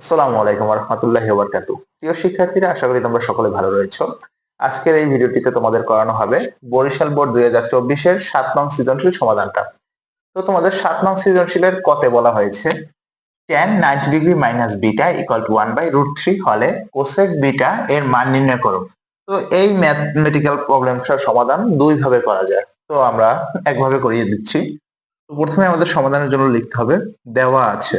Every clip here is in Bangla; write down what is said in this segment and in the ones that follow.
আসসালামু আলাইকুম রহমতুল্লাহি ওবারকাতু। প্রিয় শিক্ষার্থীরা, আশা করি তোমরা সকলে ভালো আজকের এই ভিডিওটিতে তোমাদের করানো হবে বরিশাল দুই হাজার চব্বিশের সাত নং সমাধানটা। তো তোমাদের সাত নং সৃজনশীলের বলা হয়েছে degree minus one by root three হলে বিটা এর মান নির্ণয় করো। তো এই ম্যাথমেটিক্যাল সমাধান দুই ভাবে করা যায়। তো আমরা একভাবে করিয়ে দিচ্ছি। তো প্রথমে আমাদের সমাধানের জন্য লিখতে হবে দেওয়া আছে।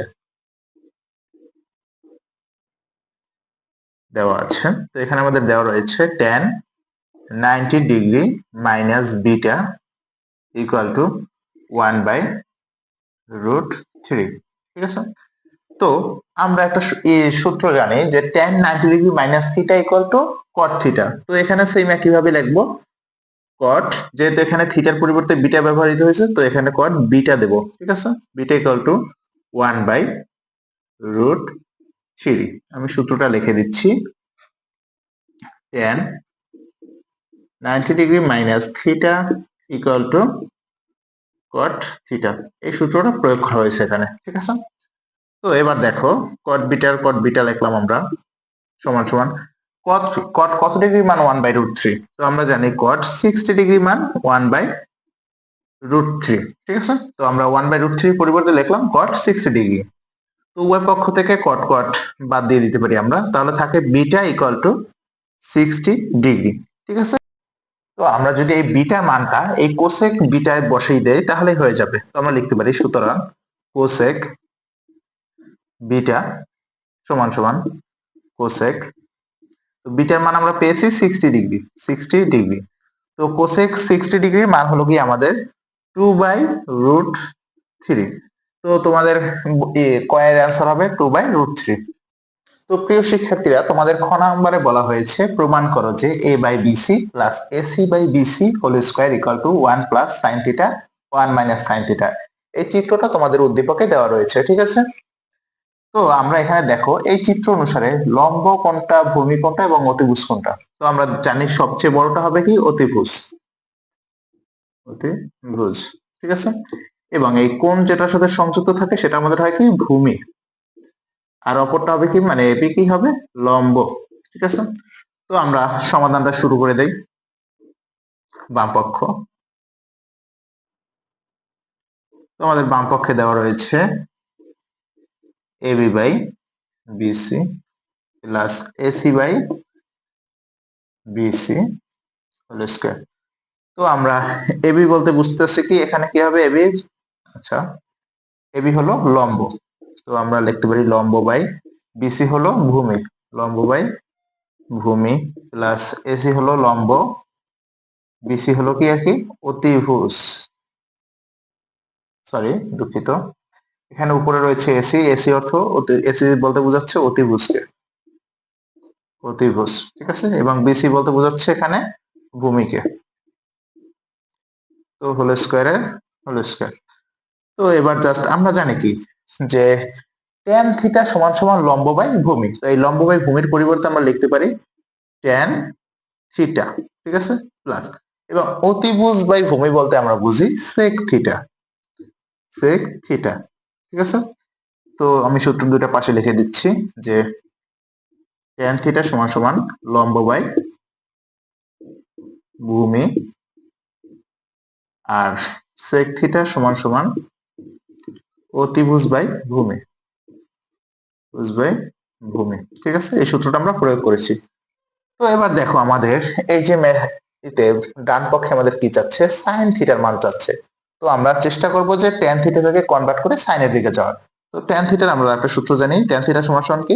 দেওয়া আছে। তো এখানে আমাদের দেওয়া রয়েছে tan ninety degree minus beta equal to one by root three ঠিক আছে? তো আমরা একটা সূত্র জানি যে tan ninety degree minus theta equal to cot theta তো এখানে সেম একইভাবে লিখব। কট যেহেতু এখানে থিটার পরিবর্তে বিটা ব্যবহৃত হয়েছে, তো এখানে কট বিটা দেব, ঠিক আছে? Beta equal to one by root three আমি সূত্রটা লিখে দিচ্ছি। Tan ninety degree minus theta equal to cot theta এই সূত্রটা প্রয়োগ করা হয়েছে এখানে, ঠিক আছে? তো এবার দেখো কট বিটার কট বিটা লিখলাম আমরা, সমান সমান। কট কট কত ডিগ্রি মান ওয়ান বাই রুট থ্রি তো আমরা জানি কট সিক্সটি ডিগ্রি মান ওয়ান বাই রুট থ্রি ঠিক আছে? তো আমরা ওয়ান বাই রুট থ্রি পরিবর্তে লিখলাম কট সিক্সটি ডিগ্রি তো উভয় পক্ষ থেকে কট কট বাদ দিয়ে দিতে পারি আমরা। তাহলে থাকে beta equal to sixty degree ঠিক আছে? তো আমরা যদি এই বিটা মানটা এই কোসেক বিটায় বসিয়ে দেই, তাহলে হয়ে যাবে। তো আমরা লিখতে পারি সুতরাং কোসেক বিটা সমান সমান কোসেক তো বিটার মান আমরা পেয়েছি সিক্সটি ডিগ্রি সিক্সটি ডিগ্রি তো কোসেক সিক্সটি ডিগ্রির মান হলো কি আমাদের টু বাই রুট থ্রি তো তোমাদের কয়ের অ্যান্সার হবে টু বাই রুট থ্রি তো প্রিয় শিক্ষার্থীরা, তোমাদের খ নম্বরে বলা হয়েছে, প্রমাণ করো যে A by BC plus AC by BC whole square equal to one plus sine theta one minus sine theta এই চিত্রটা তোমাদের উদ্দীপকে দেওয়া রয়েছে, ঠিক আছে? তো আমরা এখানে দেখো, এই চিত্র অনুসারে লম্ব কোনটা ভূমি কোনটা এবং অতিভুজ কোনটা তো আমরা জানি সবচেয়ে বড়টা হবে কি? অতিভুজ। অতিভুজ, ঠিক আছে? এবং এই কোণ যেটার সাথে সংযুক্ত থাকে সেটা আমাদের হয় কি? ভূমি। আর অপরটা হবে কি? মানে এপি কি হবে? লম্ব। ঠিক আছে? তো আমরা সমাধানটা শুরু করে দেই। বাম পক্ষ। তো আমাদের বাম পক্ষে দেওয়া রয়েছে AB by BC plus AC by BC whole square. তো আমরা এবি বলতে বুঝতেছি কি? এখানে কি হবে? এবি আচ্ছা এবি হলো লম্ব। তো আমরা লিখতে পারি লম্ব বাই বিসি হলো ভূমি। লম্ব বাই ভূমি প্লাস এসি হলো লম্ব। বিসি হলো কি আর কি অতিভুজ। সরি দুঃখিত। এখানে উপরে রয়েছে এসি এসি অর্থ এসি বলতে বোঝাচ্ছে অতিভুজকে। অতিভুজ, ঠিক আছে? এবং বিসি বলতে বোঝাচ্ছে এখানে ভূমিকে। তো হোল স্কোয়ারের হোল স্কোয়ার তো এবার জাস্ট আমরা জানি কি? যে ট্যান থিটা সমান সমান লম্ব বাই ভূমি। তো এই লম্ব বাই ভূমির পরিবর্তে আমরা লিখতে পারি ট্যান থিটা ঠিক আছে? প্লাস এবং অতিভুজ বাই ভূমি বলতে আমরা বুঝি সেক থিটা সেক থিটা ঠিক আছে? তো আমি সূত্র দুটা পাশে লিখে দিচ্ছি যে ট্যান থিটা সমান সমান লম্ব বাই ভূমি। আর সেক থিটা সমান সমান অতিভুজ বাই ভূমি। ভুজ বাই ভূমি। ঠিক আছে? এই সূত্রটা আমরা প্রয়োগ করেছি। তো এবার দেখো আমাদের, এই যে এতে ডান পক্ষে আমাদের কি চাচ্ছে? সাইন থিটার মান চাচ্ছে। তো আমরা চেষ্টা করব যে ট্যান থিটা থেকে কনভার্ট করে সাইনের দিকে যাওয়ার। তো ট্যান থিটার আমরা একটা সূত্র জানি। ট্যান থিটার সমান কি?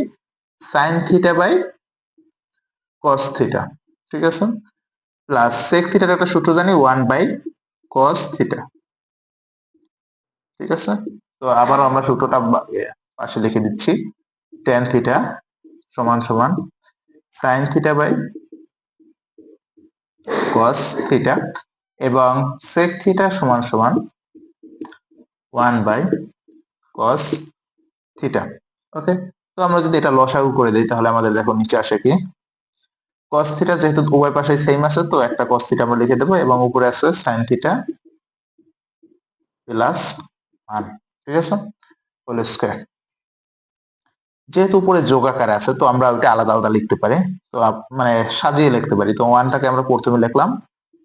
Sine theta by cos theta ঠিক আছে? প্লাস সেক থিটার একটা সূত্র জানি ওয়ান বাই কস থিটা ঠিক আছে? তো আবারও আমরা সূত্রটা পাশে লিখে দিচ্ছি। টেন থিটা সমান সমান sine theta by cos theta এবং সেক থিটা সমান সমান one by cos theta okay তো আমরা যদি এটা লসাগু করে দিই, তাহলে আমাদের দেখো নিচে আসে কি? কস থিটা যেহেতু উভয় পাশে সেম আছে, তো একটা কস থিটা আমরা লিখে দেবো এবং উপরে আছে সাইন থিটা প্লাস ওয়ান ঠিক আছে? হোল স্কোয়ার যেহেতু উপরে যোগ আকারে আছে, তো আমরা ওইটা আলাদা আলাদা লিখতে পারি। তো মানে সাজিয়ে লিখতে পারি। তো ওয়ানটাকে আমরা প্রথমে লিখলাম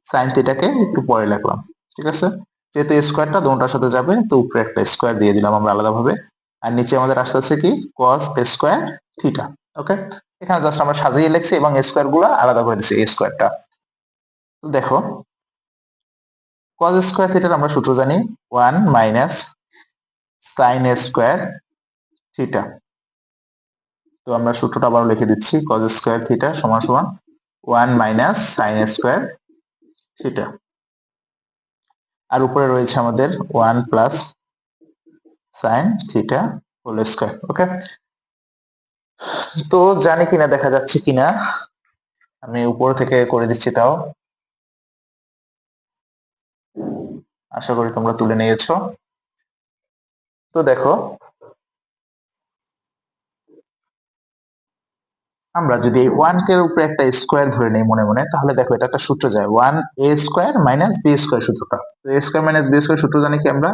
সাইন থিটাকে একটু পরে লিখলাম, ঠিক আছে? যেহেতু স্কোয়ারটা দুটার সাথে যাবে, তো উপরে একটা স্কোয়ার দিয়ে দিলাম আমরা আলাদাভাবে। আর নিচে আমাদের আসতে আছে কি কস স্কোয়ার থিটা ওকে এখানে জাস্ট আমরা সাজিয়ে লিখছি এবং স্কোয়ারগুলো আলাদা করে দিচ্ছি স্কোয়ারটা দেখো কস স্কোয়ার থিটার আমরা সূত্র জানি one minus sine square theta তো আমরা সূত্রটা আবার লিখে দিচ্ছি কজ স্কোয়ার থিটা সমান সমান one minus sine square theta আর উপরে রয়েছে আমাদের one plus sine theta whole square okay তো জানি কিনা, দেখা যাচ্ছে কিনা। আমি উপর থেকে করে দিচ্ছি তাও। আশা করি তোমরা তুলে নিয়েছো। তো দেখো, আমরা যদি ওয়ান কে উপরে একটা স্কোয়ার ধরে নিই মনে মনে, তাহলে দেখো এটা একটা সূত্র যায়। One A square minus B square সূত্রটা। তো A square minus B square সূত্র জানি কি আমরা?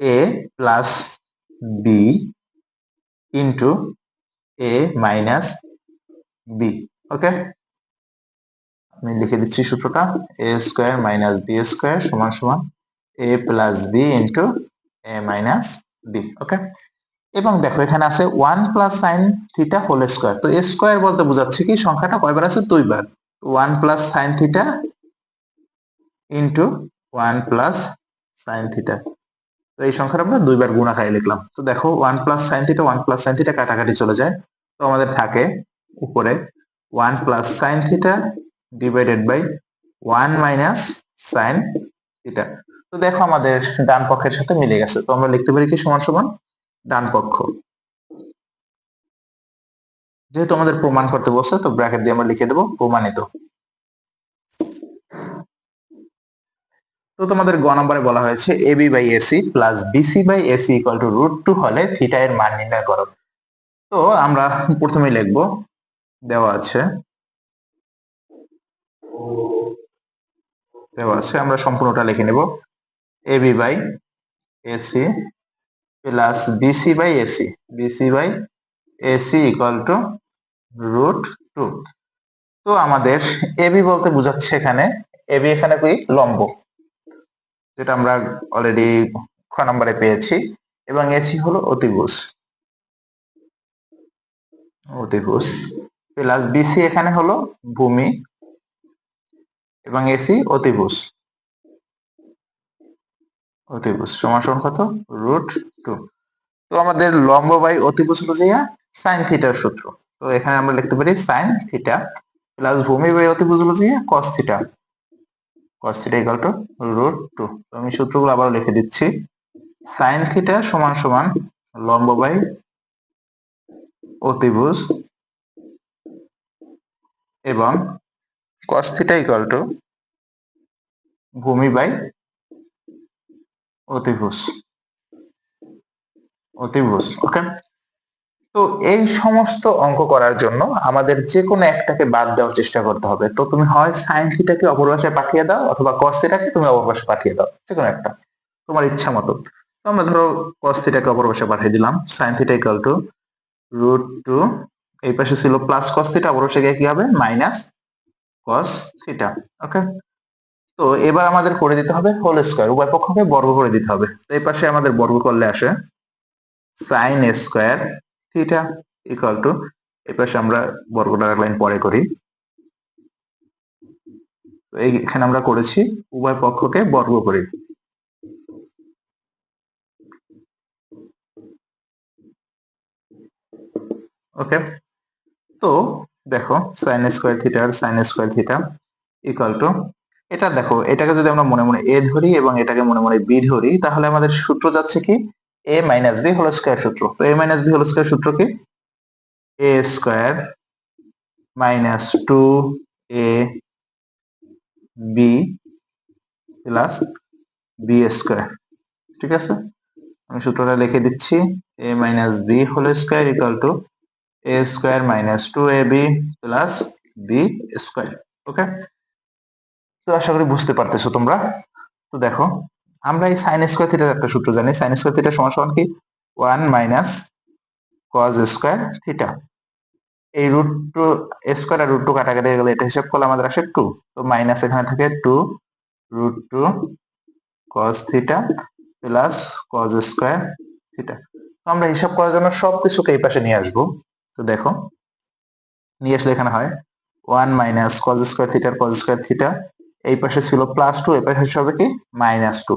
A plus B into A minus B okay আমি লিখে দিচ্ছি সূত্রটা A square minus B square সমান সমান A plus B into A minus B okay এবং দেখো, এখানে আছে one plus sine theta whole square তো স্কোয়ার বলতে বোঝাচ্ছে কি? সংখ্যাটা কয়বার আছে? দুইবার। One plus sine theta into one plus sine theta তো এই সংখ্যাটা আমরা দুইবার গুণ আকারে লিখলাম। তো দেখো one plus sine theta one plus sine theta কাটাকাটি চলে যায়। তো আমাদের থাকে উপরে one plus sine theta divided by one minus sine theta তো দেখো আমাদের ডান পক্ষের সাথে মিলে গেছে। তো আমরা লিখতে পারি কি সমান সমান? ডান পক্ষ। যেহেতু আমাদের প্রমাণ করতে বলছে, তো ব্র্যাকেট দিয়ে আমরা লিখে দেবো প্রমাণিত। তো তোমাদের গ নম্বরে বলা হয়েছে AB by AC plus BC by AC equal to root two হলে থিটা এর মান নির্ণয় করো। তো আমরা প্রথমেই লিখব, দেওয়া আছে। দেওয়া আছে, আমরা সম্পূর্ণটা লিখে নেব। AB by AC plus BC by AC BC by AC equal to root two তো আমাদের এবি বলতে বোঝাচ্ছে এখানে। এবি এখানে কি? লম্ব। যেটা আমরা অলরেডি খ নম্বরে পেয়েছি। এবং এসি হলো অতিভুজ। অতিভুজ। প্লাস বিসি এখানে হলো ভূমি। এবং এসি অতিভুজ। অতিভুজ সমান সমান কত? রুট টু তো আমাদের লম্ব বাই অতিভুজ হলো যে সাইন থিটার সূত্র। তো এখানে আমরা লিখতে পারি সাইন থিটা প্লাস ভূমি বাই অতিভুজ হলো যে cos theta cos theta equal to root two তো আমি সূত্রগুলো আবার লিখে দিচ্ছি। সাইন থিটা সমান সমান লম্ব বাই অতিভুজ এবং কস থিটা ইকাল টু ভূমি বাই অতিভুজ। অতিভুজ ওকে তো এই সমস্ত অঙ্ক করার জন্য আমাদের যে কোনো একটাকে বাদ দেওয়ার চেষ্টা করতে হবে। তো তুমি হয় সাইন থিটাকে অপর পাঠিয়ে দাও অথবা কস থিটাকে তুমি অপর পাঠিয়ে দাও যে কোনো একটা, তোমার ইচ্ছা মতো। তো আমরা ধরো কস থিটাকে পাঠিয়ে দিলাম sine theta equal to root two এই পাশে ছিল প্লাস কস থিটা গিয়ে কি হবে? মাইনাস কস থিটা ওকে তো এবার আমাদের করে দিতে হবে হোল স্কোয়ার উভয় পক্ষকে বর্গ করে দিতে হবে। তো এই পাশে আমাদের বর্গ করলে আসে sine square theta equal to এই পাশে আমরা বর্গটা লাইন পরে করি। তো এইখানে আমরা করেছি, উভয় পক্ষকে বর্গ করি। ওকে, তো দেখো sine square theta R sine square theta equal to এটা দেখো, এটাকে যদি আমরা মনে মনে এ ধরি এবং এটাকে মনে মনে বি ধরি, তাহলে আমাদের সূত্র যাচ্ছে কি? A minus B whole square সূত্র। তো A minus B whole square সূত্র কি? A square minus two A B plus B square ঠিক আছে? আমি সূত্রটা লিখে দিচ্ছি। A minus B whole square equal to A square minus two A B plus B square okay তো আশা করি বুঝতে পারতেছো তোমরা। তো দেখো, আমরা এই সাইন স্কোয়ার থিটার একটা সূত্র জানি। সাইন স্কোয়ার থিটার সমান সমান কি? One minus cos square theta এই রুট টু স্কোয়ার আর রুট টু কাটাকাটি গেলে এটা হিসাব করলে আমাদের আসে টু তো মাইনাস এখানে থাকে two root two cos theta plus cos square theta তো আমরা হিসাব করার জন্য সব সবকিছুকে এই পাশে নিয়ে আসব। তো দেখো, নিয়ে আসলে এখানে হয় ওয়ান মাইনাস কজ স্কোয়ার থিটার কজ স্কোয়ার থিটা এই পাশে ছিল প্লাস টু এই পাশে হবে কি? মাইনাস টু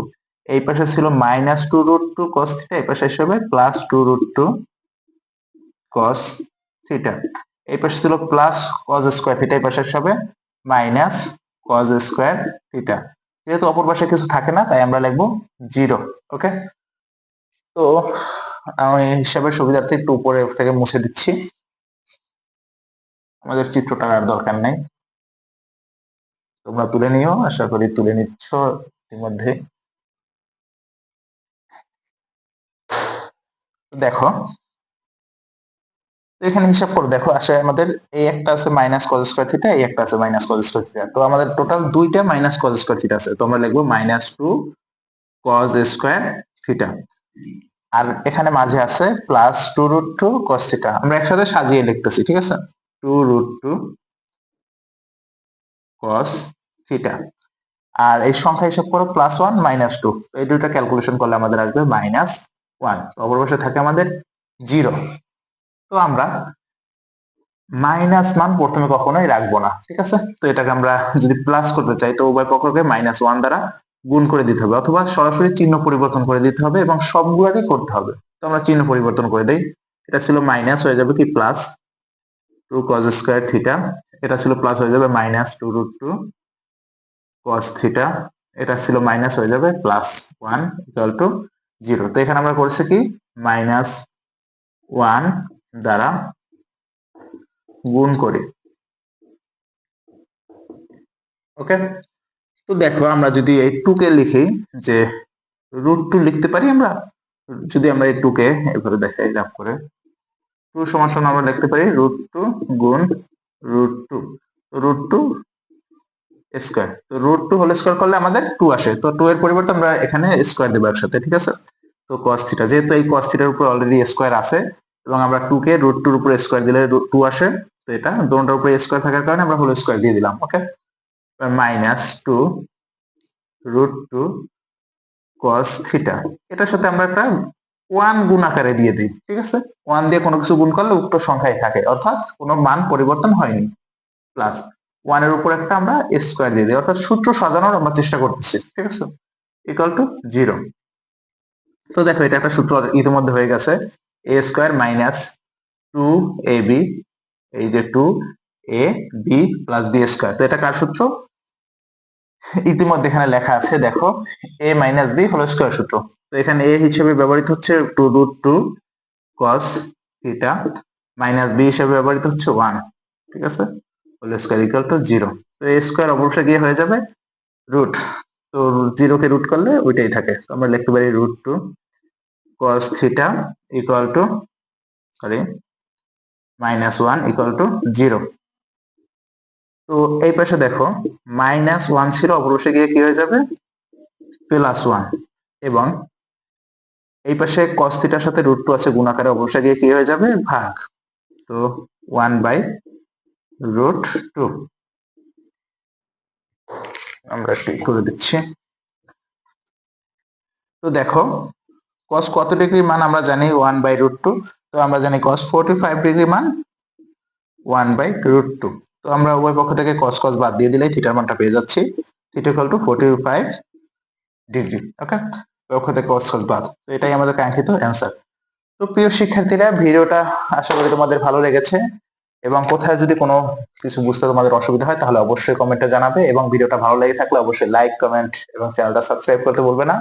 এই পাশে ছিল minus two root two cos theta এই পাশে হিসেবে plus two root two cos theta এই পাশে ছিল প্লাস কজ স্কোয়ার থিটা এই পাশে হিসাবে মাইনাস কজ স্কোয়ার থিটা যেহেতু অপর পাশে কিছু থাকে না, তাই আমরা লিখব জিরো ওকে তো আমি হিসাবের সুবিধার্থে একটু উপরে থেকে মুছে দিচ্ছি। আমাদের চিত্রটা আর দরকার নাই। তোমরা তুলে নিও, আশা করি তুলে নিচ্ছ ইতিমধ্যে। দেখো এখানে হিসাব করে, দেখো, আসলে আমাদের এই একটা আছে মাইনাস কজ স্কোয়ার থিটা এই একটা আছে মাইনাস কজ স্কোয়ার থিটা তো আমাদের টোটাল দুইটা মাইনাস কজ স্কোয়ার থিটা আছে তো আমরা লিখব minus two cos square theta আর এখানে মাঝে আছে plus two root two cos theta আমরা একসাথে সাজিয়ে লিখতেছি, ঠিক আছে? Two root two cos theta আর এই সংখ্যা হিসাব করো প্লাস ওয়ান মাইনাস টু এই দুইটা ক্যালকুলেশন করলে আমাদের আসবে মাইনাস ওয়ান অপর পাশে থাকে আমাদের জিরো তো আমরা মাইনাস মান প্রথমে কখনোই রাখব না, ঠিক আছে? তো এটাকে আমরা যদি প্লাস করতে চাই, তো উভয় পক্ষকে মাইনাস ওয়ান দ্বারা গুণ করে দিতে হবে। অথবা সরাসরি চিহ্ন পরিবর্তন করে দিতে হবে এবং সবগুলোকে করতে হবে। তো আমরা চিহ্ন পরিবর্তন করে দিই। এটা ছিল মাইনাস হয়ে যাবে কি plus two cos square theta এটা ছিল প্লাস হয়ে যাবে minus two root two cos theta এটা ছিল মাইনাস হয়ে যাবে plus one equal to zero তো এখানে আমরা করছি কি? মাইনাস ওয়ান দ্বারা গুণ করি। ওকে তো দেখো আমরা যদি এই টুকে লিখি, যে রুট টু লিখতে পারি আমরা? যদি আমরা এই টুকে এভাবে দেখাই লাভ করে টু সমান আমরা লিখতে পারি রুট টু গুণ root two root two square তো রুট টু হোল স্কোয়ার করলে আমাদের টু আসে। তো টু এর পরিবর্তে আমরা এখানে স্কোয়ার দেবো একসাথে, ঠিক আছে? তো কস থিটা যেহেতু এই কস থিটার উপর অলরেডি স্কোয়ার আছে, এবং আমরা টু কে রুট টুর উপরে স্কোয়ার দিলে টু আসে, তো এটা দোনটার উপরে স্কোয়ার থাকার কারণে আমরা হোল স্কোয়ার দিয়ে দিলাম okay minus two root two cos theta এটার সাথে আমরা একটা ওয়ান গুণ আকারে দিয়ে দিই, ঠিক আছে? ওয়ান দিয়ে কোনো কিছু গুণ করলে উক্ত সংখ্যায় থাকে, অর্থাৎ কোনো মান পরিবর্তন হয়নি। প্লাস ওয়ানের উপর একটা আমরা স্কোয়ার দিয়ে দিই, অর্থাৎ সূত্র সাজানোর আমরা চেষ্টা করতেছি, ঠিক আছে? ইকুয়াল টু জিরো তো দেখো, এটা একটা সূত্র ইতিমধ্যে হয়ে গেছে a square minus two a b এই যে two a b plus b square তো এটা কার সূত্র? ইতিমধ্যে এখানে লেখা আছে, দেখো এ মাইনাস বি হল স্কোয়ার সূত্র। তো এখানে এ হিসেবে ব্যবহৃত হচ্ছে two root two cos theta minus b হিসেবে ব্যবহৃত হচ্ছে ওয়ান ঠিক আছে? Whole square equal to zero তো এ স্কোয়ার অবশ্যই গিয়ে হয়ে যাবে? রুট তো জিরোকে রুট করলে ওইটাই থাকে। তো আমরা লিখতে পারি root two cos theta equal to, sorry, minus 1 equal to 0 তো এই পাশে দেখো মাইনাস ওয়ান ছিল অবশ্যই গিয়ে কি হয়ে যাবে? প্লাস ওয়ান এবং এই পাশে কস থিটার সাথে রুট টু আছে গুণাকারে অবশ্যই গিয়ে কি হয়ে যাবে? ভাগ। তো ওয়ান বাই রুট টু আমরা একটু করে দিচ্ছি। তো দেখো কস কত ডিগ্রি মান আমরা জানি? ওয়ান বাই রুট টু তো আমরা জানি কস ফোরটি ফাইভ ডিগ্রি মান ওয়ান বাই রুট টু তো আমরা উভয় পক্ষ থেকে কস কস বাদ দিয়ে দিলেই থিটার মানটা পেয়ে যাচ্ছি। Theta equal to forty five degree okay পক্ষ থেকে কস কস বাদ। তো এটাই আমাদের কাঙ্ক্ষিত অ্যান্সার তো প্রিয় শিক্ষার্থীরা, ভিডিওটা আশা করি তোমাদের ভালো লেগেছে এবং কোথায় যদি কোনো কিছু বুঝতে তোমাদের অসুবিধা হয়, তাহলে অবশ্যই কমেন্টে জানাবে এবং ভিডিওটা ভালো লেগে থাকলে অবশ্যই লাইক কমেন্ট এবং চ্যানেলটা সাবস্ক্রাইব করতে বলবে না।